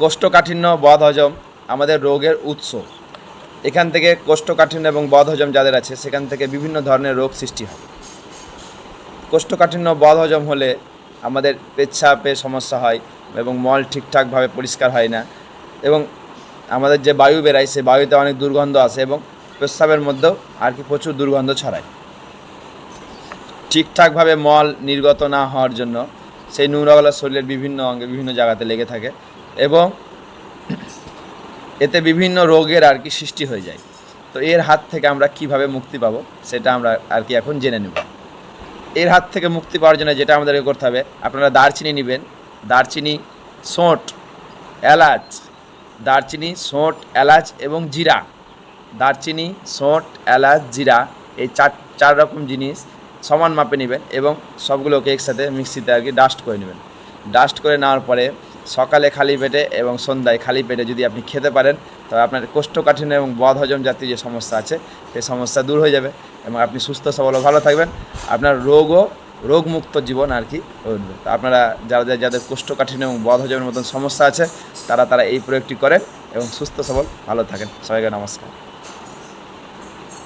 কোষ্ঠকাঠিন্য বদ হজম আমাদের রোগের উৎস। এখান থেকে কোষ্ঠকাঠিন্য এবং বদ হজম যাদের আছে, সেখান থেকে বিভিন্ন ধরনের রোগ সৃষ্টি হয়। কোষ্ঠকাঠিন্য বদ হজম হলে আমাদের পেচ্ছাপে সমস্যা হয় এবং মল ঠিকঠাকভাবে পরিষ্কার হয় না এবং আমাদের যে বায়ু বেরায় সেই বায়ুতে অনেক দুর্গন্ধ আসে এবং প্রস্রাবের মধ্যেও আর কি প্রচুর দুর্গন্ধ ছড়ায়। ঠিকঠাকভাবে মল নির্গত না হওয়ার জন্য সেই নোংরাগুলো শরীরের বিভিন্ন অঙ্গে বিভিন্ন জায়গাতে লেগে থাকে। এবং এতে বিভিন্ন রোগের আর কি সৃষ্টি হয়ে যায়। তো এর হাত থেকে আমরা কীভাবে মুক্তি পাবো, সেটা আমরা আর কি এখন জেনে নেব। এর হাত থেকে মুক্তি পাওয়ার জন্য যেটা আমাদেরকে করতে হবে, আপনারা দারচিনি নেবেন। দারচিনি, সোঁট, এলাচ, দারচিনি, সোঁট, এলাচ এবং জিরা। দারচিনি, সোঁট, এলাচ, জিরা, এই চার চার রকম জিনিস সমান মাপে নেবেন এবং সবগুলোকে একসাথে মিক্সিতে আর কি ডাস্ট করে নেবেন। ডাস্ট করে নেওয়ার পরে সকালে খালি পেটে এবং সন্ধ্যায় খালি পেটে যদি আপনি খেতে পারেন, তবে আপনার কোষ্ঠকাঠিন্য এবং বদ হজম জাতীয় যে সমস্যা আছে, সেই সমস্যা দূর হয়ে যাবে এবং আপনি সুস্থ, সবল ভালো থাকবেন। আপনার রোগও রোগমুক্ত জীবন আর কি আপনারা যাদের যাদের কোষ্ঠকাঠিন্য এবং বদ হজমের মতন সমস্যা আছে, তারা তারা এই প্রয়োগটি করেন এবং সুস্থ, সবল, ভালো থাকেন। সবাইকে নমস্কার।